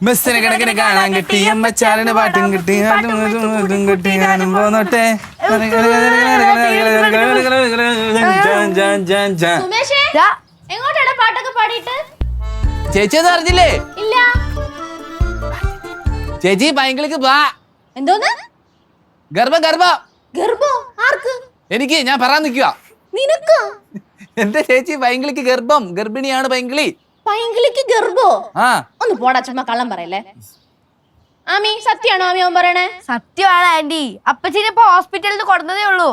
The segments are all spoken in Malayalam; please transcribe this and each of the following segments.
ബസ്സിന് കിടക്കിന് കാണാൻ കിട്ടി അമ്മച്ചാലിന് പാട്ടും കിട്ടി അതും കിട്ടി ഞാനും പോന്നോട്ടെ എങ്ങോട്ടാണ് പാട്ടൊക്കെ പാടിയിട്ട് ചേച്ചി ഒന്നും അറിഞ്ഞില്ലേ ഇല്ല ചേച്ചി പൈങ്കിളിക്ക് വാ എന്തോന്ന് ഗർഭ ഗർഭം ഗർഭോ ആർക്ക് എനിക്ക് ഞാൻ പറയാൻ നിൽക്കുക നിനക്ക് എന്റെ ചേച്ചി പൈങ്കിളിക്ക് ഗർഭം ഗർഭിണിയാണ് പൈങ്കിളി പൈങ്കിളിക്ക് ഗർഭോ? ഒന്ന് പോടാ ചുമ്മാ കള്ളം പറയല്ലേ. ആമി സത്യാണോ ആമി അവൻ പറയണേ? സത്യമാണ് ആന്റി. അപ്പച്ചിനെ ഇപ്പൊ ഹോസ്പിറ്റലിൽ നിന്ന് കൊടുത്തതേ ഉള്ളൂ.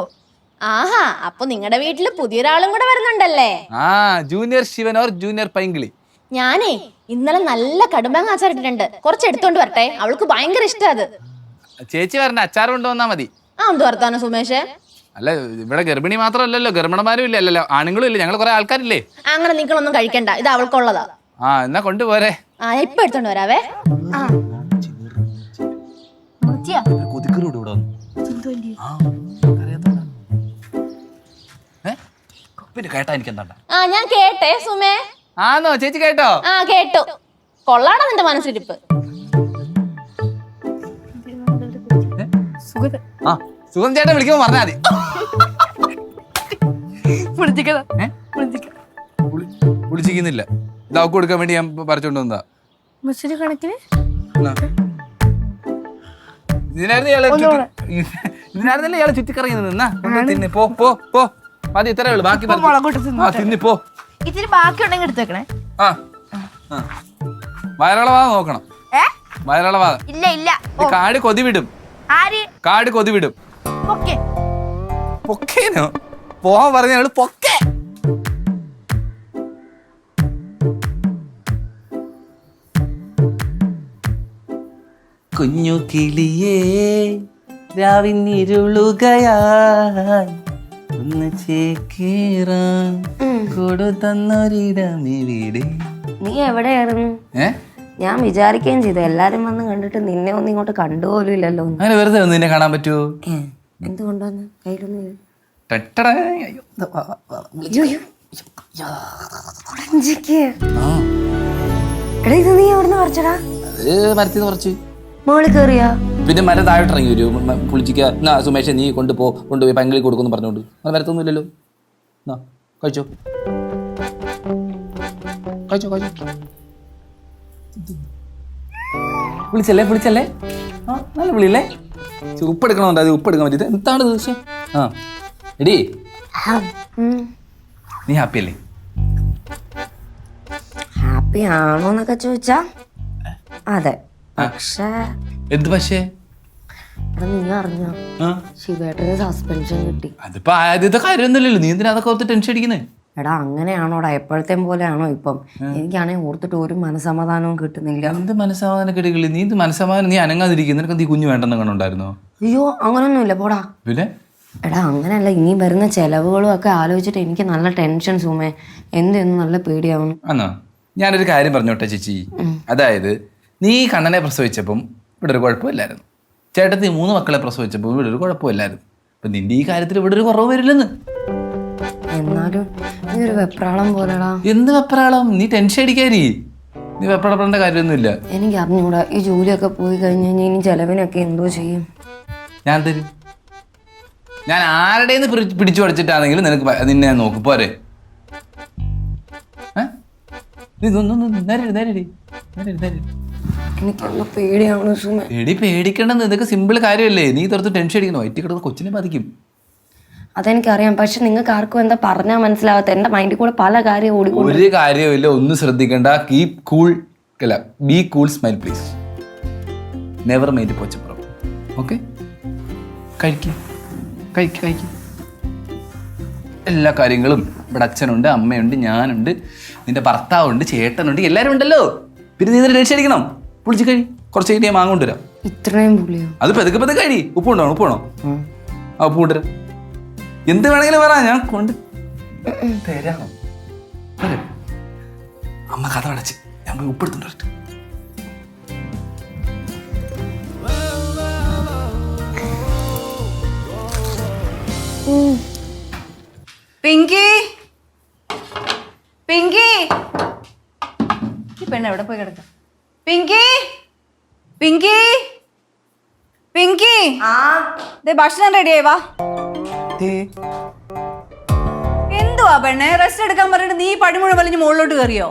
ആഹാ അപ്പൊ നിങ്ങളുടെ വീട്ടിൽ പുതിയൊരാളും കൂടെ വരുന്നുണ്ടല്ലേ? ആ junior Shivan or junior Painkili. ഞാനേ ഇന്നലെ നല്ല കടുമാങ്ങ അച്ചാറിട്ടിട്ടുണ്ട് കുറച്ച് എടുത്തോണ്ട് വരട്ടെ. അവൾക്ക് ഭയങ്കര ഇഷ്ടാ അത്. ചേച്ചി വരണ്ട അച്ചാർ കൊണ്ടുവന്നാ മതി. ആ എന്ത് വർത്താനോ സുമേഷ്? അല്ല ഇവിടെ ഗർഭിണി മാത്രമല്ലല്ലോ. ഗർഭിണമാരും ഇല്ല അല്ലല്ലോ. ആണുങ്ങളും ഇല്ല. ഞങ്ങൾ കുറെ ആൾക്കാരില്ലേ? അങ്ങനെ നിങ്ങളൊന്നും കഴിക്കണ്ട. ഇത് അവൾക്കുള്ളതാ. ആ എന്നാ കൊണ്ടുപോരെ. ആ ഇപ്പൊ എടുത്തോണ്ട് വരാവേ. ആ. മുച്ചിയാ? പിന്നെ കേട്ടാ എനിക്ക് എന്താ ആ ഞാൻ കേട്ടെ സുമേ. ആന്നോ ചേച്ചി കേട്ടോ? ആ കേട്ടു. കൊള്ളാടാ നിന്റെ മനസ്സിരിപ്പ് ആ സുഖം ചേട്ടൻ വിളിക്കുമ്പോ പറഞ്ഞാ മതി. ഇത് അവക്ക് കൊടുക്കാൻ വേണ്ടി ഞാൻ പറിച്ചോണ്ട് വന്നതാ. മുസ്ലിം കണക്കിന്? എന്നാ. ഇതിനായിരുന്നു ഇയാളെ ചുറ്റി- ഇതിനായിരുന്നല്ലേ ഇയാളെ ചുറ്റിക്കറങ്ങി നിന്നാ തിന്ന്. പോ പോ പോ. മതി ഇത്രേ ഉള്ളു. ബാക്കി ആ തിന്നി പോ. ഇത്തിരി ബാക്കി ഉണ്ടെങ്കിൽ ആ. വയറളവാദം നോക്കണം. വയറളവാദം ഇല്ല ഇല്ല. കാട് കൊതി വിടും ആര്? കാട് കൊതി വിടും പൊക്കേനോ? പോവാൻ പറഞ്ഞ ഞങ്ങൾ പൊക്കെ. കുഞ്ഞു കിളിയേ രാവിന്നിരുളുകയായി ഒന്ന് ചേക്കേറാൻ കൊടു തന്നൊരിടമിവിടെ നീ എവിടെയായിരുന്നു? ഏ? ഞാൻ വിചാരിക്കുകയും ചെയ്തു. എല്ലാരും വന്ന് കണ്ടിട്ട് നിന്നെ ഒന്നും ഇങ്ങോട്ട് കണ്ടുപോലും ഇല്ലല്ലോ അങ്ങനെ വെറുതെ ഒന്ന് നിന്നെ കാണാൻ പറ്റുമോ എന്തുകൊണ്ടോന്ന് കയ്യിലൊന്നും എടാ ഇത് നീ എവിടുന്ന് പറിച്ചടാ? അത് മരത്തിന്ന് കുറച്ച് മോളിൽ കേറിയാ? പിന്നെ മരം താഴോട്ട് ഇറങ്ങി വരും. പുളിച്ചിക്ക എന്നാ സുമേഷ് നീ കൊണ്ടുപോ. കൊണ്ടുപോയി പങ്കിളി കൊടുക്കുന്നു പറഞ്ഞോണ്ട് അത് വരത്തൊന്നുമില്ലല്ലോ എന്നാ കഴിച്ചോ. കഴിച്ചോ കഴിച്ചോ. വിളിച്ചല്ലേ വിളിച്ചല്ലേ? ആ നല്ല വിളിയല്ലേ? ഉപ്പ് എടുക്കണമെന്നുണ്ട് അത് ഉപ്പ് എടുക്കാൻ പറ്റിയത്? എന്താണ് പക്ഷേ ആ. എടി നീ ഹാപ്പി അല്ലേ ഹാപ്പി ആണോന്നൊക്കെ ചോദിച്ചാ അതെ പക്ഷേ എന്ത് പക്ഷേ? നീ അറിഞ്ഞോ? ശിവേട്ടന് സസ്പെൻഷൻ കിട്ടി. അതിപ്പോ ആദ്യത്തെ കാര്യമൊന്നുമില്ലല്ലോ. നീ എന്തിനാ അതൊക്കെ ഓർത്ത് ടെൻഷൻ അടിക്കുന്നേ? എടാ അങ്ങനെയാണോടാ. എപ്പോഴത്തെ പോലെയാണോ ഇപ്പം? എനിക്കാണെങ്കിൽ ഓർത്തിട്ട് ഒരു മനസമാധാനവും കിട്ടുന്നില്ല. എന്ത് മനസമാധാനം കിട്ടില്ല നീ ഇത് മനസമാധാനം നീ അനങ്ങാതിരിക്കും നിനക്ക് നീ കുഞ്ഞു വേണ്ടെന്ന് കണ്ടുണ്ടായിരുന്നോ അയ്യോ അങ്ങനൊന്നുമില്ല. പോടാ. പിന്നെ? എടാ അങ്ങനെയല്ല ഇനി വരുന്ന ചെലവുകളും ഒക്കെ ആലോചിച്ചിട്ട് എനിക്ക് നല്ല ടെൻഷൻ സുമേ. എന്തെന്ന് നല്ല പേടിയാവുന്നു ആന്നോ? ഞാനൊരു കാര്യം പറഞ്ഞോട്ടെ ചേച്ചി. അതായത് നീ കണ്ണനെ പ്രസവിച്ചപ്പം ഇവിടെ ഒരു കുഴപ്പമില്ലായിരുന്നു. ചേട്ടത്തി മൂന്ന് മക്കളെ പ്രസവിച്ചപ്പോൾ ഇവിടെ ഒരു കുഴപ്പമില്ലായിരുന്നു. അപ്പം നിന്റെ ഈ കാര്യത്തിൽ ഇവിടെ ഒരു കുറവ് വരില്ലെന്ന്. എന്നാലും നീ ഒരു വെപ്രാളം പോലെടാ. എന്ത് വെപ്രാളം? നീ ടെൻഷൻ അടിക്കാരി നീ വെപ്രാളപ്പെടേണ്ട കാര്യമൊന്നുമില്ല. എനിക്ക് അറിഞ്ഞൂടാ ഈ ജോലിയൊക്കെ പോയി കഴിഞ്ഞ് കഴിഞ്ഞാൽ ഇനി ചെലവിനൊക്കെ എന്തോ ചെയ്യും. ഞാൻ തരും. ഞാൻ ആരുടെന്ന് പിടിച്ചു പഠിച്ചിട്ടാണെങ്കിലും നിനക്ക് നിന്നെ നോക്കും. പോരെ. പേടി പേടിക്കണ്ടെന്ന് ഇതൊക്കെ സിമ്പിൾ കാര്യമല്ലേ? നീ തുറത്ത് ടെൻഷൻ അടിക്കണം വയറ്റി കിടന്ന് കൊച്ചിനെ ബാധിക്കും. അതെനിക്കറിയാം. പക്ഷെ നിങ്ങൾക്ക് ആർക്കും എന്താ പറഞ്ഞാൽ മനസ്സിലാവാത്ത എന്റെ മൈൻഡിൽ കൂടെ പല കാര്യം ഓടി ഒരു കാര്യമില്ല ഒന്നും ശ്രദ്ധിക്കണ്ട. കീപ് കൂൾ അല്ല be cool smile please never mind പോച്ചപ്പുറം. Okay കഴിക്കും. കഴിക്കും കഴിക്ക്. എല്ലാ കാര്യങ്ങളും ഇവിടെ അച്ഛനുണ്ട് അമ്മയുണ്ട് ഞാനുണ്ട് നിന്റെ ഭർത്താവുണ്ട് ചേട്ടനുണ്ട് എല്ലാവരും ഉണ്ടല്ലോ. പിന്നെ നീ ഇതിന് ടെൻഷൻ അടിക്കണം? പൊളിച്ച് കഴി. കുറച്ച് കഴിഞ്ഞ് മാങ്ങ കൊണ്ടുവരാം. ഇത്രയും പുളിയോ? അത് പെതുക്കെ പെതുക്കെ കഴി. ഉപ്പ് കൊണ്ടോ ഉപ്പ് വേണോ ആ ഉപ്പ് കൊണ്ടുവരാം. എന്ത് വേണമെങ്കിലും പറ ഞാൻ കൊണ്ട് തരാം. അമ്മ കഥ അടച്ച്. ഞാൻ പോയി ഉപ്പ് പിങ്കി. പിങ്കി. ഈ പെണ്ണ് എവിടെ പോയി കിടക്കാം? പിങ്കി. പിങ്കി. പിങ്കി. ദേ ഭക്ഷണം റെഡിയായി വാ. എന്തുവാ പെണ്ണെ? റെസ്റ്റ് എടുക്കാൻ പറഞ്ഞിട്ട് നീ പടിമുഴ വലിഞ്ഞ് മുകളിലോട്ട് കയറിയോ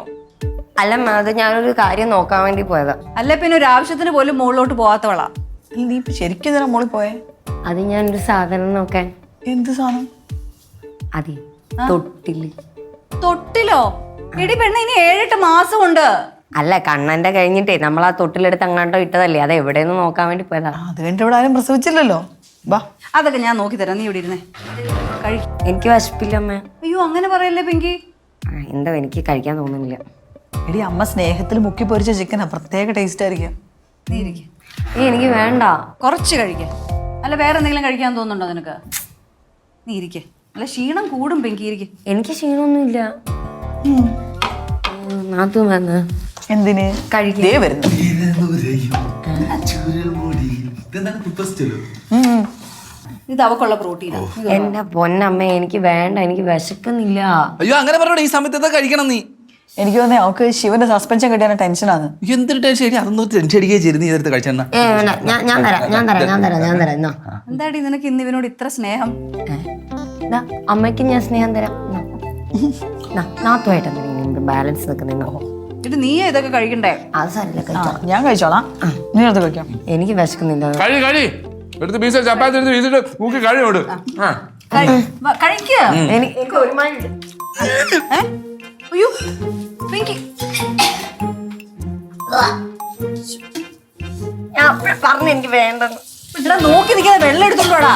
അല്ല അത് ഞാനൊരു കാര്യം നോക്കാൻ വേണ്ടി പോയതാ. അല്ല പിന്നെ ഒരു ആവശ്യത്തിന് പോലും മുകളിലോട്ട് പോവാത്തവളാ. നീ ഇപ്പൊ ശരിക്കും മോളിൽ പോയെ? അത് ഞാനൊരു സാധനം നോക്കാൻ. എന്ത് സാധനം? അതെ തൊട്ടിൽ. തൊട്ടിലോ? എടി പെണ്ണെ ഇനി ഏഴെട്ട് മാസം ഉണ്ട് അല്ല കണ്ണന്റെ കഴിഞ്ഞിട്ടേ നമ്മൾ ആ തൊട്ടിലെടുത്ത് അങ്ങാണ്ടോ ഇട്ടതല്ലേ? അത് എവിടെയെന്ന് നോക്കാൻ വേണ്ടി പോയതാ. ആ, അത് കഴിഞ്ഞിട്ട് ഇവിടെ ആരും പ്രസവിച്ചില്ലല്ലോ. വാ. അതൊക്കെ ഞാൻ നോക്കി തരാം. നീ ഇവിടെ ഇരുന്നേ. കഴി എനിക്ക് വിശപ്പില്ല അമ്മ. അയ്യോ അങ്ങനെ പറയല്ലേ പിങ്കി? ആ, എന്തോ എനിക്ക് കഴിക്കാൻ തോന്നുന്നില്ല. എടി അമ്മ സ്നേഹത്തിൽ മുക്കി പൊരിച്ച ചിക്കനാ പ്രത്യേക ടേസ്റ്റ് ആയിരിക്കും. നീ ഇരിക്കെ. ഏ എനിക്ക് വേണ്ട. കുറച്ച് കഴിക്കാം. അല്ല വേറെ എന്തെങ്കിലും കഴിക്കാൻ തോന്നുന്നുണ്ടോ നിനക്ക്? നീ ഇരിക്കെ. അല്ല ക്ഷീണം കൂടും പെങ്കിരിക്കും. എനിക്ക് ക്ഷീണമൊന്നുമില്ല. നാത്തു വന്ന് എന്തിന്? കഴിക്കേ. വരുന്നു. ഇത് അവക്കുള്ള പ്രോട്ടീനാ. എന്റെ പൊന്നമ്മ എനിക്ക് വേണ്ട എനിക്ക് വിശക്കുന്നില്ല. അയ്യോ അങ്ങനെ പറഞ്ഞോ ഈ സമയത്ത് കഴിക്കണം നീ. എനിക്ക് തോന്നുന്നേ അവക്ക് ശിവന്റെ സസ്പെൻഷൻ കിട്ടിയ ടെൻഷനാണ് എന്തൊരു ടെൻഷൻ ശരി അതൊന്നും ടെൻഷൻ അടിക്കുകയും ചെയ്ത് നീ ഇതെടുത്ത് കഴിച്ചെന്നാ. ഞാൻ ഞാൻ തരാം ഞാൻ തരാം ഞാൻ തരാം ഞാൻ തരാം എന്നാ എന്താടി നിനക്ക് ഇന്ന് ഇവനോട് ഇത്ര സ്നേഹം? ദാ, അമ്മയ്ക്ക് ഞാൻ സ്നേഹം തരാം. നാത്തുമായിട്ട് ബാലൻസ് നിൽക്കുന്ന ഇത് നീ ഇതൊക്കെ കഴിക്കണ്ടേ? അത് സാരില്ല ഞാൻ കഴിച്ചോളാം. നീ എടുത്ത് കഴിക്കാം? എനിക്ക് വിശക്കുന്നില്ല. കഴി കഴി. എടുത്ത് പീസ് ചപ്പാത്തി എടുത്ത് വീസിട്ട് മൂക്കി കഴിയോട് ആ. കഴിക്കുക എനിക്ക് അയ്യോ ഞാൻ പറഞ്ഞു എനിക്ക് വേണ്ടെന്ന്. ഇവിടെ നോക്കി നിൽക്കുന്ന വെള്ളം എടുത്തോണ്ടോടാ